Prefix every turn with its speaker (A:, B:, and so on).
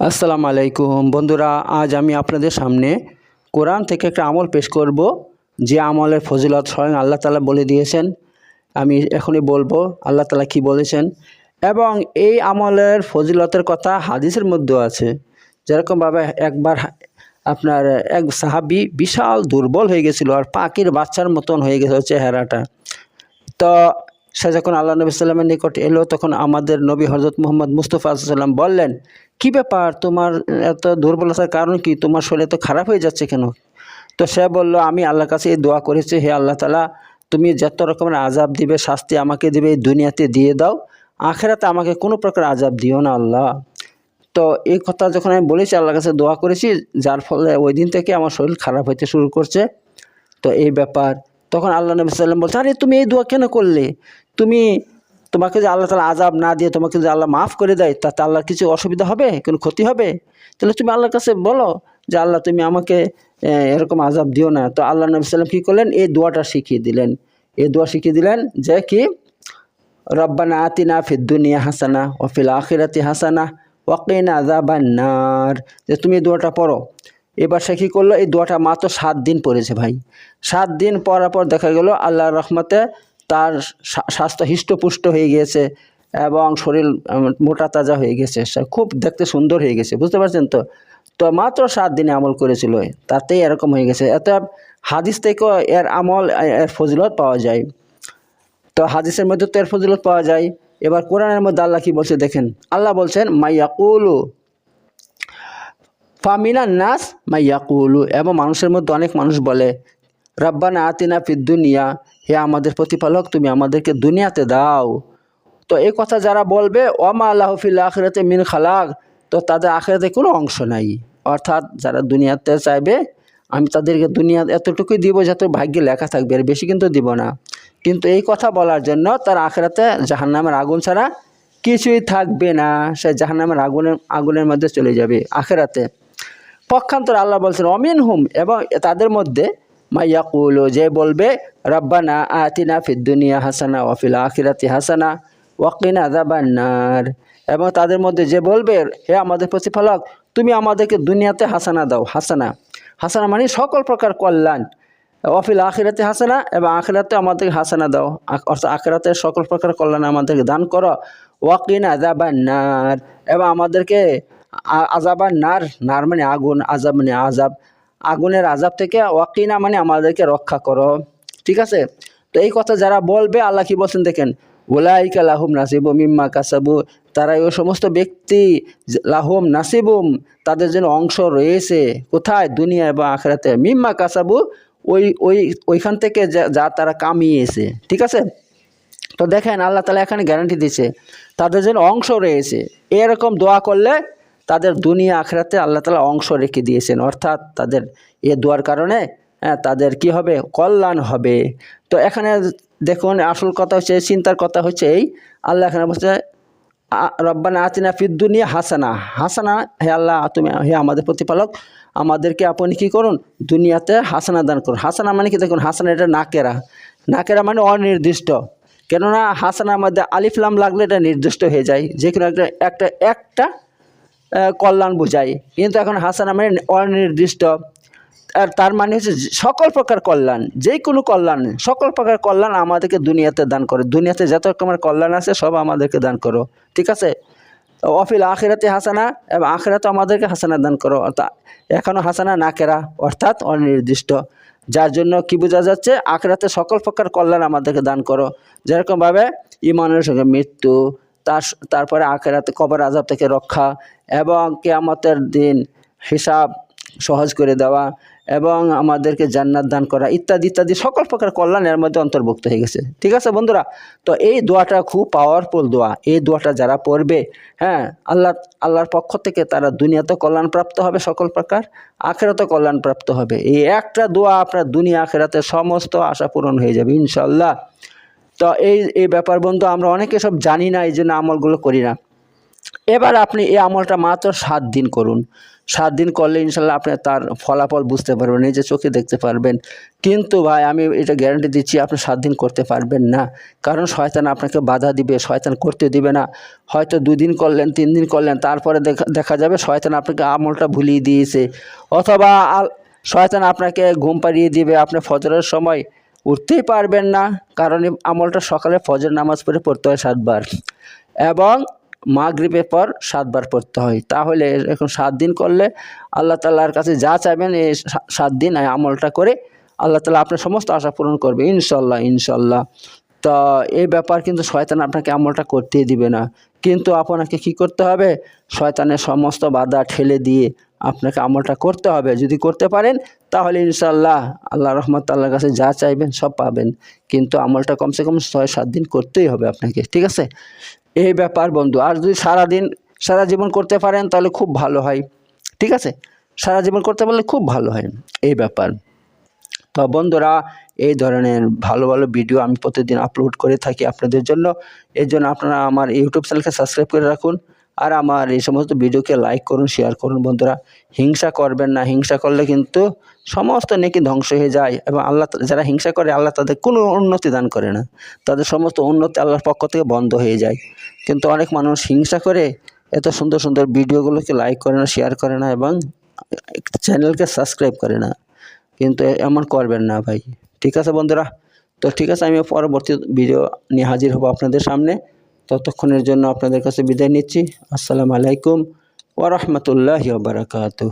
A: আসসালামু আলাইকুম। বন্ধুরা, আজ আমি আপনাদের সামনে কোরআন থেকে একটা আমল পেশ করব। যে আমলের ফজিলত স্বয়ং আল্লাহ তালা বলে দিয়েছেন। আমি এখনই বলব, আল্লাহ তালা কি বলেছেন? এবং এই আমলের ফজিলতের কথা হাদিসের মধ্যেও আছে। যেরকমভাবে একবার আপনার এক সাহাবি বিশাল দুর্বল হয়ে গেছিল আর পাখির বাচ্চার মতন হয়ে গেছিল চেহারাটা। তো সে যখন আল্লাহ নবী সাল্লামের নিকট এলো, তখন আমাদের নবী হজরত মোহাম্মদ মুস্তফা সাল্লাম বললেন, কি ব্যাপার? তোমার এত দুর্বলতার কারণ কি? তোমার শরীর তো খারাপ হয়ে যাচ্ছে কেন? তো সে বলল, আমি আল্লাহর কাছে এই দোয়া করেছি, হে আল্লাহ তালা তুমি যত রকমের আজাব দিবে, শাস্তি আমাকে দিবে, এই দুনিয়াতে দিয়ে দাও। আখেরাতে আমাকে কোনো প্রকার আজাব দিও না আল্লাহ। তো এই কথা যখন আমি বলেছি, আল্লাহর কাছে দোয়া করেছি, যার ফলে ওই দিন থেকে আমার শরীর খারাপ হইতে শুরু করছে। তো এই ব্যাপার। তখন আল্লাহ নবী সাল্লাম বলছে, আরে, তুমি এই দোয়া কেন করলে? তুমি তোমাকে যে আল্লাহ তালা আজাব না দিয়ে তোমাকে যে আল্লাহ মাফ করে দেয়, তাতে আল্লাহর কিছু অসুবিধা হবে? কোনো ক্ষতি হবে? তাহলে তুমি আল্লাহর কাছে বলো যে, আল্লাহ, তুমি আমাকে এরকম আজাব দিও না। তো আল্লাহ নবী সাল্লাম কী করলেন? এই দোয়াটা শিখিয়ে দিলেন। এই দোয়া শিখিয়ে দিলেন যে কি? রব্বানা আতিনা ফিদ দুনিয়া হাসানা ও ফিল আখিরাতি হাসানা ওয়াকিনা আযাবান্নার যে তুমি দোয়াটা পড়ো। এবার সে কী করল? এই দোয়াটা মাত্র সাত দিন পড়েছে ভাই। সাত দিন পরার পর দেখা গেল আল্লাহর রহমতে তার স্বা- স্বাস্থ্য হৃষ্টপুষ্ট হয়ে গিয়েছে এবং শরীর মোটা তাজা হয়ে গেছে। খুব দেখতে সুন্দর হয়ে গেছে, বুঝতে পারছেন তো? তো মাত্র সাত দিনে আমল করেছিল, তাতেই এরকম হয়ে গেছে। এত হাদিস থেকেও এর আমল এর ফজিলত পাওয়া যায়। তো হাদিসের মধ্যে তো এর ফজিলত পাওয়া যায়। এবার কোরআনের মধ্যে আল্লাহ কি বলছে দেখেন? আল্লাহ বলছেন মাইয়াকুলু ফামিনা নাস মাইয়াকুলু এবং মানুষের মধ্যে অনেক মানুষ বলে রব্বানা আতিনা ফিদ দুনিয়া। হে আমাদের প্রতিপালক, তুমি আমাদেরকে দুনিয়াতে দাও। তো এই কথা যারা বলবে ওমা আল্লাহ ফিল আখেরাতে মিন খালাক তো তাদের আখেরাতে কোনো অংশ নাই। অর্থাৎ যারা দুনিয়াতে চাইবে, আমি তাদেরকে দুনিয়া এতটুকুই দিব যাতে ভাগ্যে লেখা থাকবে আর বেশি কিন্তু দিব না। কিন্তু এই কথা বলার জন্য তার আখেরাতে জাহান্নামের আগুন ছাড়া কিছুই থাকবে না। সে জাহান্নামের আগুনের আগুনের মধ্যে চলে যাবে আখেরাতে। পক্ষান্তর আল্লাহ বলছেন অমিন হুম এবং তাদের মধ্যে মাইয়াকুল যে বলবে, রব্বানা আতিনা ফিদ দুনিয়া হাসানা ওয়াফিল আখিরাতি হাসানা ওয়াকিনা আযাবান্নার এবং তাদের মধ্যে যে বলবে, হে আমাদের প্রতিফলক তুমি আমাদেরকে দুনিয়াতে হাসানা দাও, হাসানা। হাসানা মানে সকল প্রকার কল্যাণ। অফিল আখিরাতে হাসানা এবং আখিরাতে আমাদেরকে হাসানা দাও। অর্থাৎ আখিরাতে সকল প্রকার কল্যাণ আমাদেরকে দান করো। ওয়াকিন আজাবান নার এবং আমাদেরকে আজাবান নার নার মানে আগুন আজাব মানে আজাব আগুনের আজাব থেকে ওয়াকিনা মানে আমাদেরকে রক্ষা করো। ঠিক আছে? তো এই কথা যারা বলবে, আল্লাহ কি বলছেন দেখেন ওলাইকা লাহুম নাসিবু মিম্মা কাসাবু, তারা ওই সমস্ত ব্যক্তি লাহুম নাসিবুম, তাদের জন্য অংশ রয়েছে। কোথায়? দুনিয়া এবং আখেরাতে। মিম্মা কাসাবু, ওই ওই, ওইখান থেকে যা যা তারা কামিয়েছে। ঠিক আছে? তো দেখেন, আল্লাহ তালা এখানে গ্যারান্টি দিচ্ছে তাদের জন্য অংশ রয়েছে। এরকম দোয়া করলে তাদের দুনিয়া আখরাতে আল্লাহ তালা অংশ রেখে দিয়েছেন। অর্থাৎ তাদের এ দোয়ার কারণে হ্যাঁ তাদের কি হবে? কল্যাণ হবে। তো এখানে দেখুন, আসল কথা হচ্ছে, চিন্তার কথা হচ্ছে এই, আল্লাহ এখানে বলছে রব্বানা আতিনা ফিদ দুনিয়া হাসানা। হাসানা, হে আল্লাহ, তুমি হে আমাদের প্রতিপালক, আমাদেরকে আপনি কি করুন? দুনিয়াতে হাসানা দান করুন। হাসানা মানে কি? দেখুন, হাসানা এটা নাকেরা। নাকেরা মানে অনির্দিষ্ট। কেননা হাসানার মধ্যে আলিফলাম লাগলে এটা নির্দিষ্ট হয়ে যায়। যে কোনো একটা একটা একটা কল্যাণ বোঝায় কিন্তু এখন হাসানা মানে অনির্দিষ্ট। আর তার মানে হচ্ছে সকল প্রকার কল্যাণ, যে কোনো কল্যাণ, সকল প্রকার কল্যাণ আমাদেরকে দুনিয়াতে দান করে। দুনিয়াতে যত রকমের কল্যাণ আছে, সব আমাদেরকে দান করো। ঠিক আছে? অফিল আখেরাতে হাসানা, এবং আখিরাতে আমাদেরকে হাসানা দান করো। অর্থাৎ এখনও হাসানা না কেরা, অর্থাৎ অনির্দিষ্ট। যার জন্য কি বোঝা যাচ্ছে? আখেরাতে সকল প্রকার কল্যাণ আমাদেরকে দান করো। যেরকমভাবে ইমানের সঙ্গে মৃত্যু তার তারপরে আখেরাতে, কবর আজাব থেকে রক্ষা এবং কেয়ামতের দিন হিসাব সহজ করে দেওয়া এবং আমাদেরকে জান্নাত দান করা ইত্যাদি ইত্যাদি সকল প্রকার কল্যাণ এর মধ্যে অন্তর্ভুক্ত হয়ে গেছে। ঠিক আছে বন্ধুরা? তো এই দোয়াটা খুব পাওয়ারফুল দোয়া। এই দোয়াটা যারা পড়বে হ্যাঁ আল্লাহ, আল্লাহর পক্ষ থেকে তারা দুনিয়াতে কল্যাণ প্রাপ্ত হবে সকল প্রকার আখেরাতে কল্যাণ প্রাপ্ত হবে। এই একটা দোয়া আপনার দুনিয়া আখেরাতে সমস্ত আশা পূরণ হয়ে যাবে ইনশাল্লাহ তো এই এই ব্যাপার বন্ধু, আমরা অনেকে সব জানি না, এই জন্য আমলগুলো করি না। এবার আপনি এই আমলটা মাত্র সাত দিন করুন। সাত দিন করলে ইনশাল্লাহ আপনি তার ফলাফল বুঝতে পারবেন, নিজে চোখে দেখতে পারবেন। কিন্তু ভাই, আমি এটা গ্যারান্টি দিচ্ছি, আপনি সাত দিন করতে পারবেন না। কারণ শয়তান আপনাকে বাধা দিবে, শয়তান করতে দিবে না। হয়তো দুদিন করলেন, তিন দিন করলেন, তারপরে দেখা দেখা যাবে শয়তান আপনাকে আমলটা ভুলিয়ে দিয়েছে। অথবা শয়তান আপনাকে ঘুম পাড়িয়ে দিবে, আপনি ফজরের সময় উঠতেই পারবেন না, কারণ আমলটা সকালে ফজর নামাজ পড়ে পড়তে হয় সাতবার এবং মাগরিবের পর সাতবার পড়তে হয়। তাহলে এখন সাত দিন করলে আল্লাহ তাল্লাহর কাছে যা চাইবেন এই সাত দিন আমলটা করে আল্লাহ তালা আপনার সমস্ত আশা পূরণ করবে ইনশাল্লাহ ইনশাল্লাহ তো এই ব্যাপার কিন্তু শয়তান আপনাকে আমলটা করতেই দিবে না। কিন্তু আপনাকে কি করতে হবে? শয়তানের সমস্ত বাধা ঠেলে দিয়ে আপনাকে আমলটা করতে হবে। যদি করতে পারেন, তাহলে ইনশাল্লাহ আল্লাহ রহমত আল্লাহর কাছে যা চাইবেন সব পাবেন। কিন্তু আমলটা কমসে কম ছয়, সাত দিন করতেই হবে আপনাকে, ঠিক আছে? এই ব্যাপার বন্ধু, আর যদি সারাদিন, সারা জীবন করতে পারেন, তাহলে খুব ভালো হয়, ঠিক আছে? সারা জীবন করতে পারলে খুব ভালো হয়, এই ব্যাপার। তো বন্ধুরা, এই ধরনের ভালো ভালো ভিডিও আমি প্রতিদিন আপলোড করে থাকি আপনাদের জন্য। এর জন্য আপনারা আমার ইউটিউব চ্যানেলকে সাবস্ক্রাইব করে রাখুন। আর আমার এই সমস্ত ভিডিওকে লাইক করুন শেয়ার করুন বন্ধুরা। হিংসা করবেন না, হিংসা করলে কিন্তু সমস্ত নেকি ধ্বংস হয়ে যায় এবং আল্লাহ যারা হিংসা করে আল্লাহ তাদের কোনো উন্নতি দান করে না। তাদের সমস্ত উন্নতি আল্লাহর পক্ষ থেকে বন্ধ হয়ে যায়। কিন্তু অনেক মানুষ হিংসা করে এত সুন্দর সুন্দর ভিডিওগুলোকে লাইক করে না শেয়ার করে না এবং চ্যানেলকে সাবস্ক্রাইব করে না। কিন্তু এমন করবেন না ভাই। ঠিক আছে বন্ধুরা? তো ঠিক আছে আমি পরবর্তী ভিডিও নিয়ে হাজির হব আপনাদের সামনে। ততক্ষণের জন্য আপনাদের কাছে বিদায় নিচ্ছি। আসসালামু আলাইকুম ওরহমতুল্লাহ বারাকাতুহ।